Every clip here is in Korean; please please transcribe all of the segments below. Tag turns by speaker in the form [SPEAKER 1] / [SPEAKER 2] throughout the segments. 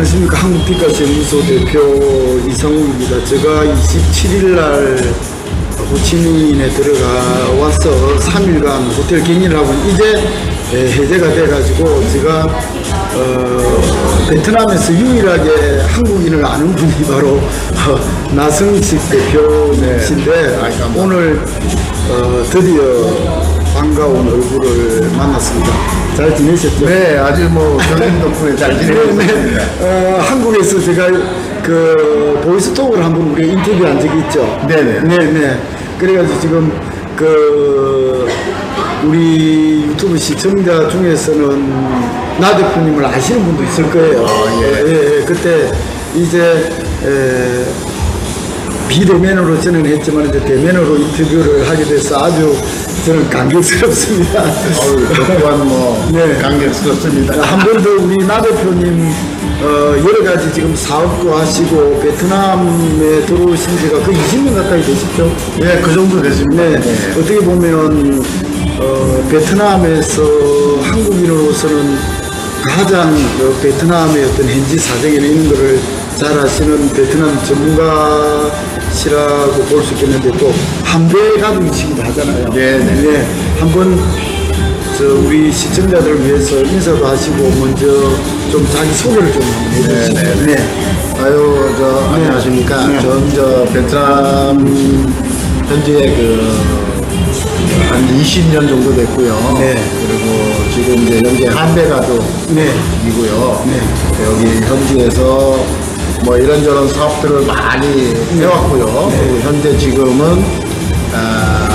[SPEAKER 1] 안녕하십니까. 한국피카스 연구소 대표 이상욱입니다. 제가 27일 날 호치민에 들어가 와서 3일간 호텔 격리를 하고 이제 예, 해제가 돼가지고 제가 어, 베트남에서 유일하게 한국인을 아는 분이 바로 어, 나승식 대표이신데 오늘 어, 드디어 반가운 얼굴을 만났습니다. 잘 지내셨죠?
[SPEAKER 2] 네, 아주 뭐 교수님 덕분에 잘 지내고 있습니다.
[SPEAKER 1] 어, 한국에서 제가 그 보이스톡을 한 번 우리 인터뷰한 적이 있죠.
[SPEAKER 2] 네네.
[SPEAKER 1] 네네. 그래가지고 지금 그 우리 유튜브 시청자 중에서는 나 대표님을 아시는 분도 있을 거예요.
[SPEAKER 2] 예.
[SPEAKER 1] 예, 예. 그때 이제 에, 비대면으로 저는 했지만 이제 대면으로 인터뷰를 하게 돼서 아주 저는 감격스럽습니다.
[SPEAKER 2] 어우, 또한 뭐
[SPEAKER 1] 네.
[SPEAKER 2] 감격스럽습니다.
[SPEAKER 1] 한 번 더 우리 나 대표님 어, 여러 가지 지금 사업도 하시고 베트남에 들어오신 지가 거의 20년 가까이 되시죠?
[SPEAKER 2] 예, 그 정도 됐습니다.
[SPEAKER 1] 네. 어떻게 보면 어, 베트남에서 한국인으로서는 가장 그 베트남의 어떤 현지 사정이나 이런 거를 잘 아시는 베트남 전문가시라고 볼 수 있겠는데 또 한배 가족이시기도 하잖아요.
[SPEAKER 2] 네, 네.
[SPEAKER 1] 네. 한번 저 우리 시청자들을 위해서 인사도 하시고 먼저 좀 자기 소개를 좀 한번 해주시죠.
[SPEAKER 2] 네, 네.
[SPEAKER 1] 네.
[SPEAKER 2] 아유, 저, 안녕하십니까.
[SPEAKER 1] 네.
[SPEAKER 2] 전저 베트남 현재 그, 한 20년 정도 됐고요.
[SPEAKER 1] 네.
[SPEAKER 2] 그리고 지금 이제 현재 한배가족이고요.
[SPEAKER 1] 네.
[SPEAKER 2] 여기 현지에서 뭐 이런저런 사업들을 많이 해왔고요. 그리고 현재 지금은 아,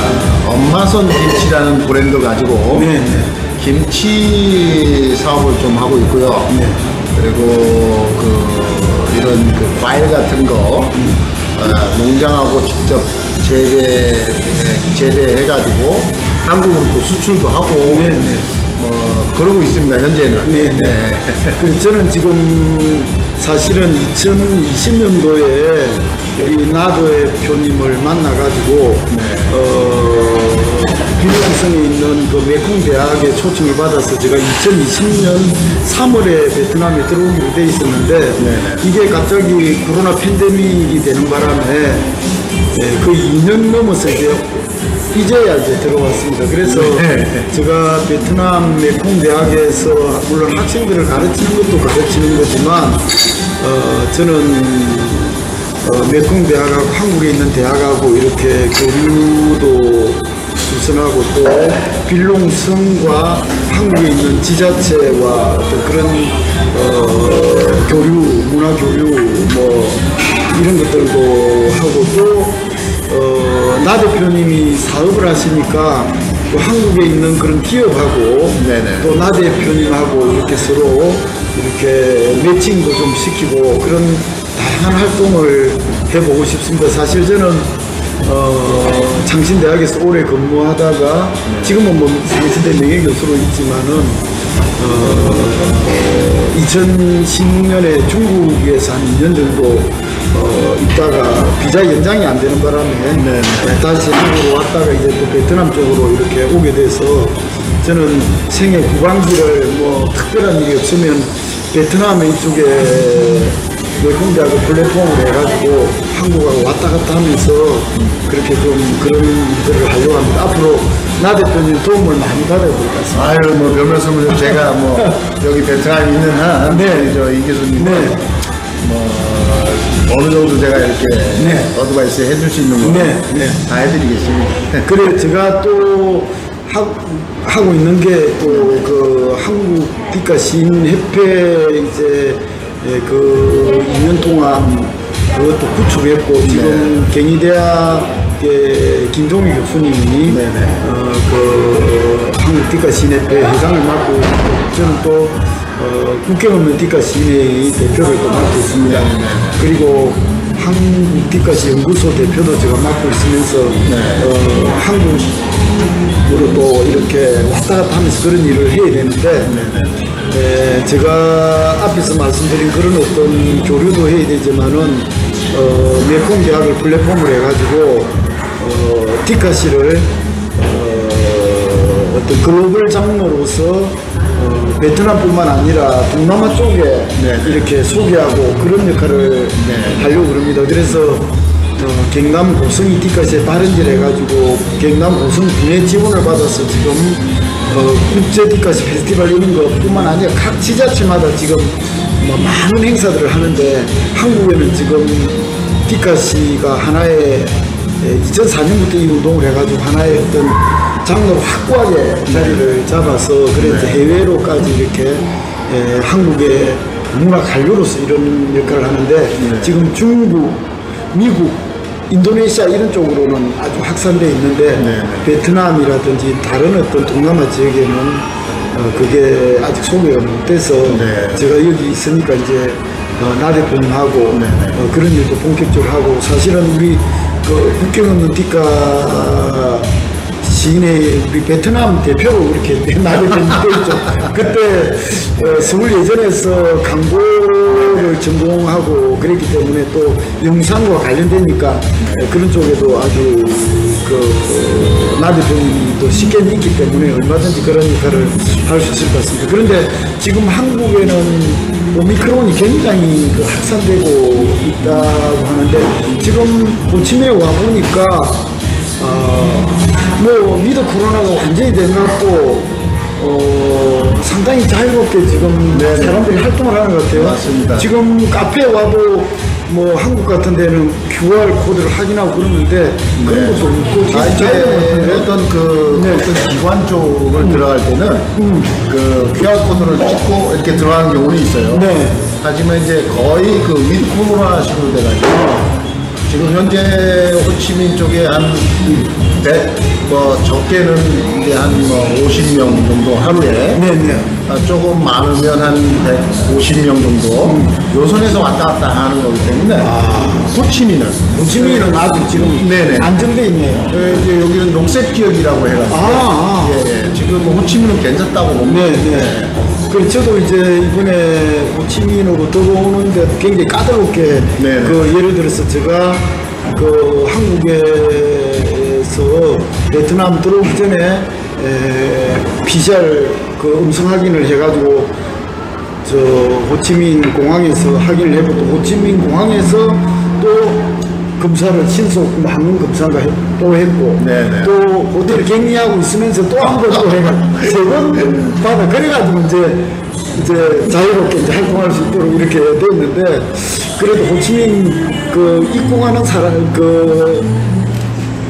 [SPEAKER 2] 엄마선 김치라는 브랜드 가지고
[SPEAKER 1] 네, 네.
[SPEAKER 2] 김치 사업을 좀 하고 있고요.
[SPEAKER 1] 네.
[SPEAKER 2] 그리고 그 이런 그 과일 같은 거 아, 농장하고 직접 재배 재배해가지고 한국으로 또 수출도 하고
[SPEAKER 1] 네, 네.
[SPEAKER 2] 뭐 그러고 있습니다 현재는.
[SPEAKER 1] 네, 네. 그 저는 지금 사실은 2020년도에 우리 나도의 표님을 만나가지고 어, 필리핀성에 있는 그 메콩 대학에 초청을 받아서 제가 2020년 3월에 베트남에 들어오기로 돼 있었는데 이게 갑자기 코로나 팬데믹이 되는 바람에 예, 그 2년 넘어서 이제 이제야 이제 들어왔습니다. 그래서
[SPEAKER 2] 네.
[SPEAKER 1] 제가 베트남 메콩 대학에서 물론 학생들을 가르치는 것도 가르치는 거지만 어, 저는 어, 메콩 대학하고 한국에 있는 대학하고 이렇게 교류도 주선하고 또 빌롱성과 한국에 있는 지자체와 그런 어, 교류, 문화 교류 뭐 이런 것들도 하고 또 어, 나 대표님이 사업을 하시니까 또 한국에 있는 그런 기업하고
[SPEAKER 2] 네네.
[SPEAKER 1] 또 나 대표님하고 이렇게 서로 이렇게 매칭도 좀 시키고 그런 다양한 활동을 해보고 싶습니다. 사실 저는 어, 창신대학에서 오래 근무하다가 지금은 뭐 창신대 명예교수로 있지만은 어, 2016년에 중국에서 한 2년 정도 어, 있다가 비자 연장이 안 되는 바람에
[SPEAKER 2] 네.
[SPEAKER 1] 다시 한국으로 왔다가 이제 또 베트남 쪽으로 이렇게 오게 돼서 저는 생애 구강기를 뭐 특별한 일이 없으면 베트남 이쪽에 메콩대하고 플랫폼을 해가지고 한국하고 왔다 갔다 하면서 그렇게 좀 그런 일들을 하려고 합니다. 앞으로 나 대표님 도움을 많이 받아야 될 것 같습니다.
[SPEAKER 2] 아유 뭐 별 말씀을 제가 뭐 여기 베트남에 있는 한
[SPEAKER 1] 네.
[SPEAKER 2] 저 이 교수님
[SPEAKER 1] 네.
[SPEAKER 2] 뭐 어느 정도 제가 이렇게
[SPEAKER 1] 네.
[SPEAKER 2] 어드바이스 해줄 수 있는 거
[SPEAKER 1] 네, 네.
[SPEAKER 2] 다 해드리겠습니다.
[SPEAKER 1] 그래 제가 또 하, 하고 있는 게 또 그 한국 빛과 시인 협회 이제 예, 그 2년 동안 그것도 구축했고 지금 경희대학의 김종희 교수님이
[SPEAKER 2] 네 네.
[SPEAKER 1] 어, 그 한국 빛과 시인 협회 회장을 맡고 저는 또 어, 국경 없는 빛과 시인의 대표를 또 맡고 있습니다. 그리고 한국 빛과시 연구소 대표도 제가 맡고 있으면서 어, 한국으로 또 이렇게 왔다 갔다 하면서 그런 일을 해야 되는데 에, 제가 앞에서 말씀드린 그런 어떤 교류도 해야 되지만은 어, 메콩 대학을 플랫폼을 해가지고 어, 디카시를 어, 어떤 글로벌 장로로서 어, 베트남뿐만 아니라 동남아 쪽에
[SPEAKER 2] 네.
[SPEAKER 1] 이렇게 소개하고 그런 역할을
[SPEAKER 2] 네.
[SPEAKER 1] 하려고 그럽니다. 그래서 어, 경남 고성 이 티켓에 발현질 해가지고 경남 고성 군의 지원을 받아서 지금 어, 국제 티켓 페스티벌 이런 것뿐만 아니라 각 지자체마다 지금 뭐 많은 행사들을 하는데 한국에는 지금 티카시가 하나의 2004년부터 이 운동을 해가지고 하나의 어떤 장르로 확고하게 자리를 잡아서 그래서 해외로까지 이렇게 에, 한국의 문화 관료로서 이런 역할을 하는데 지금 중국, 미국, 인도네시아 이런 쪽으로는 아주 확산되어 있는데
[SPEAKER 2] 네.
[SPEAKER 1] 베트남이라든지 다른 어떤 동남아 지역에는 어, 그게 아직 소개가 못 돼서
[SPEAKER 2] 네.
[SPEAKER 1] 제가 여기 있으니까 이제 어, 나 대표님하고
[SPEAKER 2] 네, 네.
[SPEAKER 1] 어, 그런 일도 본격적으로 하고 사실은 우리 그 국경 없는 뒷가 시인의 우리 베트남 대표로 이렇게 나 대표님 있죠. 그때 어, 서울 예전에서 광고를 전공하고 그랬기 때문에 또 영상과 관련되니까 어, 그런 쪽에도 아주 그, 그, 나 대표님이 또 쉽게 있기 때문에 얼마든지 그런 역할을 할 수 있을 것 같습니다. 그런데 지금 한국에는 오미크론이 굉장히 그 확산되고 있다고 하는데 지금 호치민에 와보니까 어, 뭐 미드 코로나가 완전히 된것 같고 어, 상당히 자유롭게 지금 사람들이 활동을 하는 것 같아요.
[SPEAKER 2] 맞습니다.
[SPEAKER 1] 지금 카페에 와도 뭐 한국 같은 데는 QR 코드를 확인하고 그러는데 그런 것도 없고
[SPEAKER 2] 아, 이제. 어떤 그
[SPEAKER 1] 네.
[SPEAKER 2] 어떤 기관 쪽을 들어갈 때는 그 QR 코드를 찍고 이렇게 들어가는 경우는 있어요.
[SPEAKER 1] 네.
[SPEAKER 2] 하지만 이제 거의 그 위드 코로나 식으로 돼가지고 지금 현재 호치민 쪽에 한 100, 뭐 적게는 이제 한뭐 50명 정도 하루에
[SPEAKER 1] 네네.
[SPEAKER 2] 아, 조금 많으면 한 150명 정도 요 선에서 왔다 갔다 하는 거기 때문에 호치민은
[SPEAKER 1] 호치민은 아직 지금
[SPEAKER 2] 네네.
[SPEAKER 1] 안정돼 있네요.
[SPEAKER 2] 어, 이제 여기는 녹색 지역이라고 해가지고
[SPEAKER 1] 아, 아.
[SPEAKER 2] 예, 예. 지금 뭐 호치민은 괜찮다고 봅니다.
[SPEAKER 1] 네, 네. 그 저도 이제 이번에 호치민으로 들어오는데 굉장히 까다롭게
[SPEAKER 2] 네, 네.
[SPEAKER 1] 그 예를 들어서 제가 그 한국에 서 베트남 들어오기 전에 에, PCR 그 음성 확인을 해가지고 저 호치민 공항에서 확인을 해보고 호치민 공항에서 또 검사를 신속 항문 검사가 해- 또 했고
[SPEAKER 2] 네네.
[SPEAKER 1] 또 호텔 격리하고 있으면서 또 한 번또 해가 세번 받아 그래가지고 이제 이제 자유롭게 이제 활동할 수 있도록 이렇게 됐는데 그래도 호치민 그 입국하는 사람 그,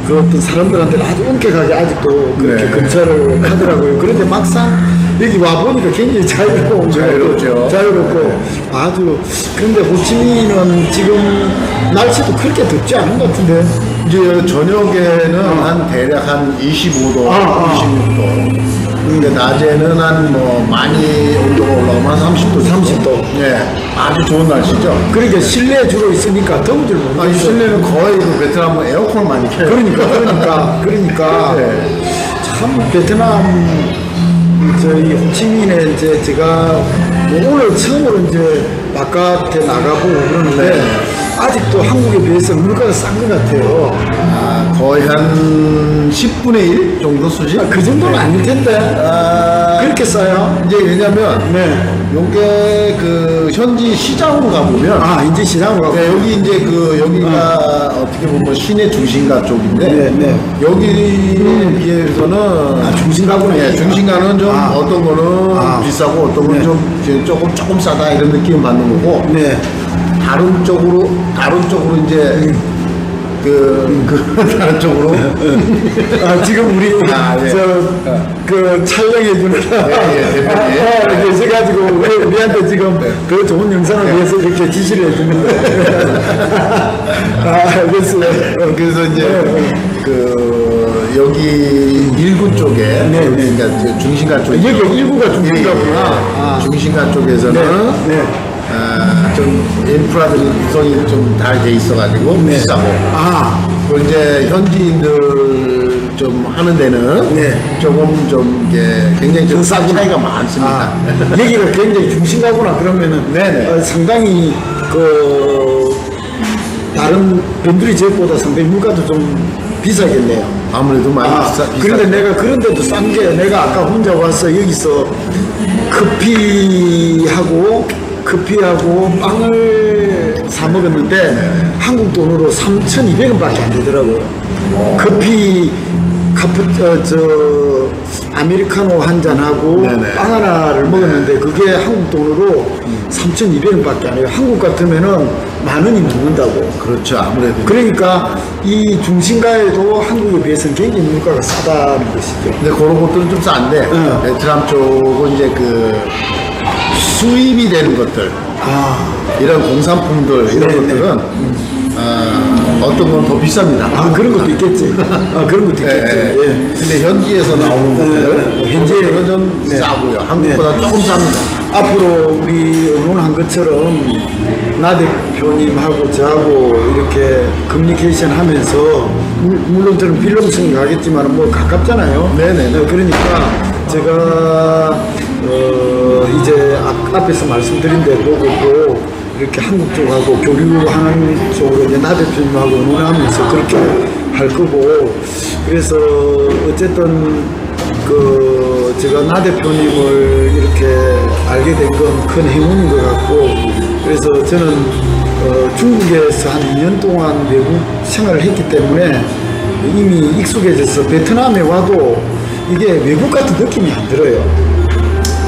[SPEAKER 1] 그 어떤 사람들한테는 아주 엄격하게 아직도 그렇게
[SPEAKER 2] 네.
[SPEAKER 1] 검사를 하더라고요. 그런데 막상 여기 와 보니까 굉장히 자유로운
[SPEAKER 2] 자유롭죠.
[SPEAKER 1] 자유롭고 아주 그런데 호치민은 지금 날씨도 그렇게 덥지 않은 것 같은데
[SPEAKER 2] 이제 저녁에는 한 대략 한 25도,
[SPEAKER 1] 아, 아.
[SPEAKER 2] 26도. 근데 낮에는 한 뭐 많이 온도가 올라오면 한 30도.
[SPEAKER 1] 30도.
[SPEAKER 2] 예. 아주 좋은 날씨죠.
[SPEAKER 1] 그러니까 실내에 주로 있으니까 더운 줄 모르겠어요.
[SPEAKER 2] 아니, 실내는 거의 그 베트남은 에어컨을 많이 켜요.
[SPEAKER 1] 그러니까 그러니까 그러니까
[SPEAKER 2] 네.
[SPEAKER 1] 참 베트남 저희 호치민에 이제 제가 뭐 오늘 처음으로 이제 바깥에 나가보고 그러는데
[SPEAKER 2] 네.
[SPEAKER 1] 아직도 한국에 비해서 물가가 싼 것 같아요.
[SPEAKER 2] 아, 거의 한 10분의 1 정도 수준?
[SPEAKER 1] 그 정도는 아닐 텐데
[SPEAKER 2] 아,
[SPEAKER 1] 그렇게 싸요?
[SPEAKER 2] 이제 왜냐면
[SPEAKER 1] 네.
[SPEAKER 2] 요게 그 현지 시장으로 가보면
[SPEAKER 1] 아 이제 시장으로
[SPEAKER 2] 네, 여기 이제 그 여기가 어떻게 보면 시내 중심가 쪽인데
[SPEAKER 1] 네, 네.
[SPEAKER 2] 여기에 비해서는
[SPEAKER 1] 아, 중심가구나,
[SPEAKER 2] 예,
[SPEAKER 1] 여기가.
[SPEAKER 2] 중심가는 좀
[SPEAKER 1] 아.
[SPEAKER 2] 어떤 거는
[SPEAKER 1] 아.
[SPEAKER 2] 비싸고 어떤 거는
[SPEAKER 1] 네.
[SPEAKER 2] 좀 이제 조금 조금 싸다 이런 느낌을 받는 거고
[SPEAKER 1] 네.
[SPEAKER 2] 다른 쪽으로 다른 쪽으로 이제 그, 그 다른 쪽으로
[SPEAKER 1] 아, 지금 우리
[SPEAKER 2] 아, 예.
[SPEAKER 1] 저그 촬영해 주는
[SPEAKER 2] 예, 예, 대표님.
[SPEAKER 1] 아, 이렇게 해가지고 우리, 우리한테 지금 그 좋은 영상을 위해서 이렇게 지시를 해주는데 아 알겠어요.
[SPEAKER 2] 어, 그래서 이제 그 여기 일구 쪽에
[SPEAKER 1] 네, 네.
[SPEAKER 2] 그러니까 이제 중심가 쪽
[SPEAKER 1] 여기 일구가 중심가구나.
[SPEAKER 2] 예, 예.
[SPEAKER 1] 아.
[SPEAKER 2] 중심가 쪽에서는
[SPEAKER 1] 네, 네.
[SPEAKER 2] 아, 좀 인프라들이 구성이 좀 잘 돼 있어가지고
[SPEAKER 1] 네.
[SPEAKER 2] 비싸고 아그 이제 현지인들 좀 하는 데는
[SPEAKER 1] 네.
[SPEAKER 2] 조금 좀 이게 굉장히 좀 차이가 많습니다.
[SPEAKER 1] 아, 여기가 굉장히 중심가구나 그러면은
[SPEAKER 2] 네네.
[SPEAKER 1] 어, 상당히 그 다른 변두리 지역보다 상당히 물가도 좀 비싸겠네요.
[SPEAKER 2] 아무래도 많이
[SPEAKER 1] 아,
[SPEAKER 2] 비싸. 비싸.
[SPEAKER 1] 그런데 내가 그런데도 싼 게 내가 아까 혼자 와서 여기서 커피하고 커피하고 빵을 사 먹었는데 한국 돈으로 3,200원밖에 안 되더라고요. 커피 카푸 어, 저 아메리카노 한 잔하고
[SPEAKER 2] 네네.
[SPEAKER 1] 빵 하나를 먹었는데 그게 한국 돈으로 3,200원밖에 안 해요. 한국 같으면은 만 원이 넘는다고.
[SPEAKER 2] 그렇죠. 아무래도.
[SPEAKER 1] 그러니까 이 중심가에도 한국에 비해서는 굉장히 물가가 싸다는 것이죠.
[SPEAKER 2] 근데 그런 것들은 좀 싼데
[SPEAKER 1] 응.
[SPEAKER 2] 베트남 쪽은 이제 그 수입이 되는 것들
[SPEAKER 1] 아,
[SPEAKER 2] 이런 공산품들 이런
[SPEAKER 1] 네,
[SPEAKER 2] 것들은 어, 어떤 건 더 비쌉니다.
[SPEAKER 1] 아 그런 것도 있겠지. 아 그런 것도
[SPEAKER 2] 예,
[SPEAKER 1] 있겠죠.
[SPEAKER 2] 예.
[SPEAKER 1] 예.
[SPEAKER 2] 근데 현지에서 나오는 것들
[SPEAKER 1] 네,
[SPEAKER 2] 현지에는 좀
[SPEAKER 1] 네.
[SPEAKER 2] 싸고요. 한국보다 조금 쌉니다.
[SPEAKER 1] 앞으로 우리 언론한 것처럼 나 대표님하고 저하고 이렇게 커뮤니케이션 하면서 물- 물론 저는 필름성이 가겠지만 뭐 가깝잖아요.
[SPEAKER 2] 네네네.
[SPEAKER 1] 그러니까 제가 어 이제 앞- 앞에서 말씀드린 대로 또 이렇게 한국 쪽하고 교류하는 쪽으로 이제 나 대표님하고 의논하면서 그렇게 할 거고 그래서 어쨌든 그 제가 나 대표님을 이렇게 알게 된 건 큰 행운인 것 같고 그래서 저는 어, 중국에서 한 2년 동안 외국 생활을 했기 때문에 이미 익숙해져서 베트남에 와도 이게 외국 같은 느낌이 안 들어요.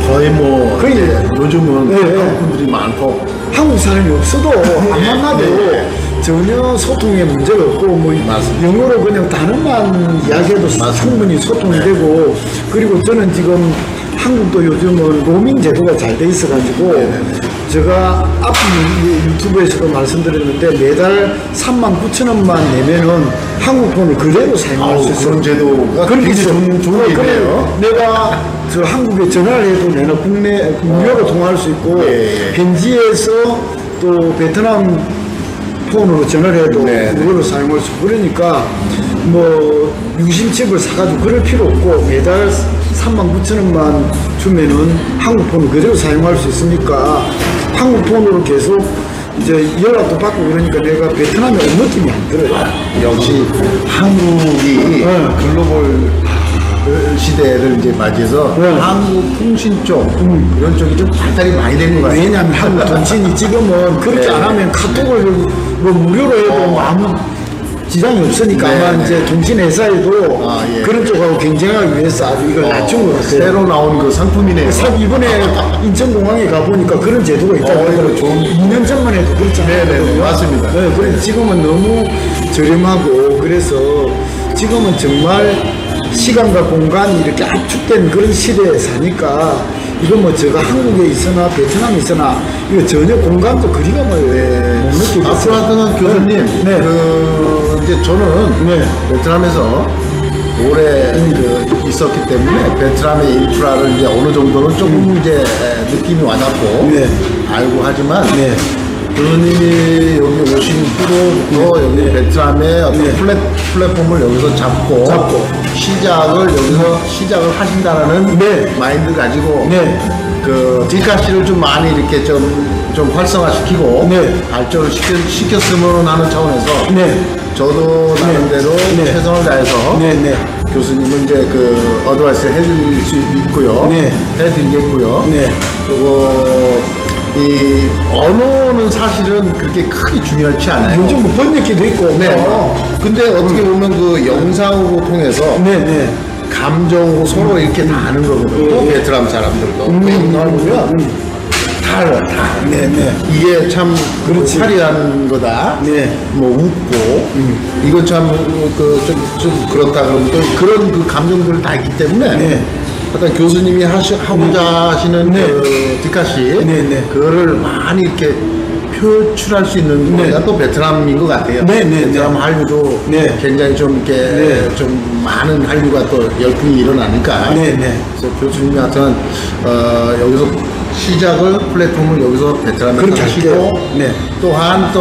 [SPEAKER 2] 거의 뭐
[SPEAKER 1] 거의-
[SPEAKER 2] 이제 요즘은
[SPEAKER 1] 네, 네.
[SPEAKER 2] 한국 분들이 많고
[SPEAKER 1] 한국 사람이 없어도 안 만나도
[SPEAKER 2] 네.
[SPEAKER 1] 전혀 소통에 문제가 없고 뭐
[SPEAKER 2] 맞습니다.
[SPEAKER 1] 영어로 그냥 단어만 이야기해도 충분히 소통이 되고 그리고 저는 지금 한국도 요즘은 로밍 제도가 잘 돼 있어가지고 제가 앞 유- 유튜브에서도 말씀드렸는데 매달 3만 9천 원만 내면은 한국 돈을 그대로 사용할
[SPEAKER 2] 아우
[SPEAKER 1] 수 있어요.
[SPEAKER 2] 그런 제도가
[SPEAKER 1] 게
[SPEAKER 2] 굉장히. 좋은, 좋은
[SPEAKER 1] 어,
[SPEAKER 2] 게
[SPEAKER 1] 그래.
[SPEAKER 2] 있네요.
[SPEAKER 1] 내가 저 한국에 전화를 해도 내가 국내 무료로 통화할 수 있고
[SPEAKER 2] 예, 예.
[SPEAKER 1] 현지에서 또 베트남 폰으로 전화를 해도
[SPEAKER 2] 네, 네.
[SPEAKER 1] 무료로 사용할 수 있고 그러니까 뭐 유심칩을 사가지고 그럴 필요 없고 매달 3만 9천 원만 주면은 한국 폰을 그대로 사용할 수 있으니까 한국 폰으로 계속 이제 연락도 받고 그러니까 내가 베트남에 온 느낌이 안 들어요.
[SPEAKER 2] 역시 한국이
[SPEAKER 1] 네.
[SPEAKER 2] 글로벌 시대를 이제 맞이해서
[SPEAKER 1] 네.
[SPEAKER 2] 한국 통신 쪽 이런 쪽이 좀 발달이 많이 된 것 같아요.
[SPEAKER 1] 왜냐하면 한국 통신이 지금은 그렇게
[SPEAKER 2] 네.
[SPEAKER 1] 안 하면 카톡을 뭐 무료로 해도 뭐 아무 지장이 없으니까
[SPEAKER 2] 네,
[SPEAKER 1] 아마
[SPEAKER 2] 네.
[SPEAKER 1] 이제 통신 회사에도
[SPEAKER 2] 아, 예.
[SPEAKER 1] 그런 쪽하고 경쟁하기 위해서 아주 이걸 낮춘 것 같아요.
[SPEAKER 2] 새로 나온 그 상품이네요.
[SPEAKER 1] 사 이번에 인천공항에 가보니까 그런 제도가 있다고
[SPEAKER 2] 어, 이거. 좋은-
[SPEAKER 1] 2년 전만 해도 그렇잖아요.
[SPEAKER 2] 네, 네, 네, 맞습니다.
[SPEAKER 1] 네, 그래 지금은 너무 저렴하고 그래서 지금은 정말 시간과 공간이 이렇게 압축된 그런 시대에 사니까 이거 뭐 제가 한국에 있으나 베트남에 있으나 이거 전혀 공간도 그리가 뭐못 느끼겠어요.
[SPEAKER 2] 하여튼 교수님,
[SPEAKER 1] 네.
[SPEAKER 2] 그 이제 저는
[SPEAKER 1] 네.
[SPEAKER 2] 베트남에서 오래 그 있었기 때문에 베트남의 인프라를 이제 어느 정도는 조금 이제 느낌이 와닿고
[SPEAKER 1] 네.
[SPEAKER 2] 알고 하지만
[SPEAKER 1] 네.
[SPEAKER 2] 교수님이 여기 오신 후로부터 여기 베트남의 어떤
[SPEAKER 1] 네.
[SPEAKER 2] 플랫, 플랫폼을 여기서 잡고,
[SPEAKER 1] 잡고.
[SPEAKER 2] 시작을 여기서 시작을 하신다라는
[SPEAKER 1] 네.
[SPEAKER 2] 마인드 가지고
[SPEAKER 1] 네.
[SPEAKER 2] 그 딜카시를 좀 많이 이렇게 좀, 좀 활성화시키고
[SPEAKER 1] 네.
[SPEAKER 2] 발전을 시켰, 시켰 으면 하는 차원에서
[SPEAKER 1] 네.
[SPEAKER 2] 저도 나름대로
[SPEAKER 1] 네.
[SPEAKER 2] 최선을 다해서
[SPEAKER 1] 네, 네.
[SPEAKER 2] 교수님은 이제 그 어드바이스 해드릴 수 있고요.
[SPEAKER 1] 네.
[SPEAKER 2] 해드리겠고요.
[SPEAKER 1] 네.
[SPEAKER 2] 그리고 이 언어는 사실은 그렇게 크게 중요하지 않아요.
[SPEAKER 1] 요즘 뭐 번역기도 있고
[SPEAKER 2] 네.
[SPEAKER 1] 뭐.
[SPEAKER 2] 근데 어떻게 보면 그 영상으로 통해서
[SPEAKER 1] 네, 네.
[SPEAKER 2] 감정으로 서로 이렇게 다 아는 거거든요.
[SPEAKER 1] 네.
[SPEAKER 2] 베트남 사람들도. 영상을 보면 다 알아, 다.
[SPEAKER 1] 음. 네, 네.
[SPEAKER 2] 이게 참
[SPEAKER 1] 그렇지.
[SPEAKER 2] 화려한 거다.
[SPEAKER 1] 네.
[SPEAKER 2] 뭐 웃고 이건 참그좀 좀 그렇다 그러면 또 그런 그 감정들을 다 있기 때문에
[SPEAKER 1] 네.
[SPEAKER 2] 일단 교수님이 하시, 하고자 하시는
[SPEAKER 1] 네.
[SPEAKER 2] 그 디카시
[SPEAKER 1] 네, 네.
[SPEAKER 2] 그거를 많이 이렇게 표출할 수 있는
[SPEAKER 1] 네.
[SPEAKER 2] 데가 또 베트남인 것 같아요.
[SPEAKER 1] 네, 네,
[SPEAKER 2] 베트남 한류도
[SPEAKER 1] 네.
[SPEAKER 2] 굉장히 좀 이렇게
[SPEAKER 1] 네.
[SPEAKER 2] 좀 많은 한류가 또 열풍이 일어나니까.
[SPEAKER 1] 네, 네.
[SPEAKER 2] 그래서 교수님이 하여튼 어, 여기서 시작을 플랫폼을 여기서 베트남에서
[SPEAKER 1] 그렇게
[SPEAKER 2] 하시고.
[SPEAKER 1] 네.
[SPEAKER 2] 또한 또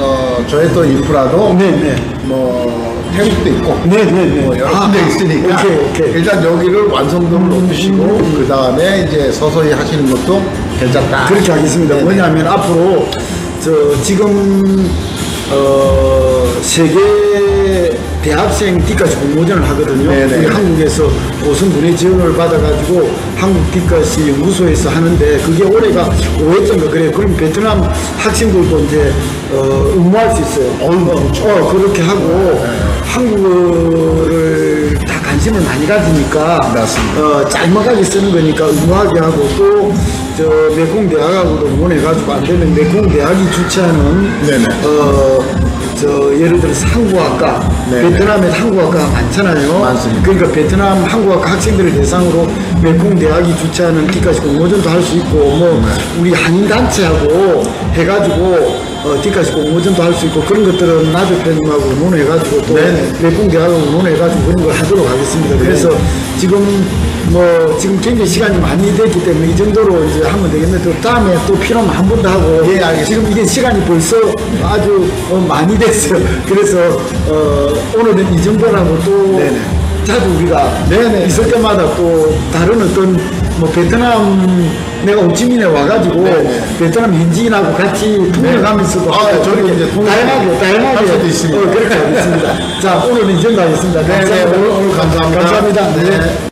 [SPEAKER 2] 어, 저의 또 인프라도
[SPEAKER 1] 네, 네.
[SPEAKER 2] 뭐 태국도 있고
[SPEAKER 1] 네, 네, 네.
[SPEAKER 2] 뭐 여러
[SPEAKER 1] 아,
[SPEAKER 2] 군데 있으니까
[SPEAKER 1] 오케이, 오케이. 음,
[SPEAKER 2] 일단 여기를 완성도를 높이시고 그 다음에 이제 서서히 하시는 것도 괜찮다.
[SPEAKER 1] 그렇게 하겠습니다.
[SPEAKER 2] 네, 네.
[SPEAKER 1] 뭐냐면 앞으로 저 지금 어 세계 대학생 D까지 공모전을 하거든요.
[SPEAKER 2] 네네.
[SPEAKER 1] 우리 한국에서 고성군의 지원을 받아가지고 한국 D까지 연구소에서 하는데 그게 올해가 5회째인가 그래요. 그럼 베트남 학생들도 이제 어, 응모할 수 있어요.
[SPEAKER 2] 좋죠.
[SPEAKER 1] 어, 그렇게 하고 한국어를 다 관심을 많이 가지니까
[SPEAKER 2] 맞습니다.
[SPEAKER 1] 어, 짤막하게 쓰는 거니까 응모하게 하고 또 저 메콩대학하고도 응원해가지고 안 되면 메콩대학이 주최하는
[SPEAKER 2] 네네.
[SPEAKER 1] 어, 저 예를 들어서 한국학과
[SPEAKER 2] 네네.
[SPEAKER 1] 베트남에 한국학과가 많잖아요.
[SPEAKER 2] 많습니다.
[SPEAKER 1] 그러니까 베트남 한국학과 학생들을 대상으로 메콩 대학이 주최하는 D까지 공모전도 할 수 있고 뭐 우리 한인 단체하고 해가지고 어, D까지 공모전도 할 수 있고 그런 것들은 나주 편님하고 의논해가지고 또
[SPEAKER 2] 네네.
[SPEAKER 1] 메콩대학하고 의논해가지고 그런 걸 하도록 하겠습니다. 그래서 지금 뭐 지금 굉장히 시간이 많이 됐기 때문에 이 정도로 이제 하면 되겠는데 또 다음에 또 필요하면 한 번 더 하고
[SPEAKER 2] 예, 알겠습니다.
[SPEAKER 1] 지금 이게 시간이 벌써 아주 어, 많이 됐어요. 그래서 어, 오늘은 이 정도라고 또
[SPEAKER 2] 네네.
[SPEAKER 1] 자주 우리가
[SPEAKER 2] 네네.
[SPEAKER 1] 있을 때마다 또 다른 어떤 뭐 베트남 내가 호치민에 와가지고
[SPEAKER 2] 네네.
[SPEAKER 1] 베트남 현지인하고 같이 통역하면서도
[SPEAKER 2] 아,
[SPEAKER 1] 하고
[SPEAKER 2] 저렇게 이제 통역
[SPEAKER 1] 다양하게 다양하게
[SPEAKER 2] 할 수도 있습니다.
[SPEAKER 1] 어, 그렇게 하겠습니다. 자 오늘은 이 정도 하겠습니다.
[SPEAKER 2] 네, 네, 오늘- 오늘 감사합니다.
[SPEAKER 1] 감사합니다. 네.
[SPEAKER 2] 네.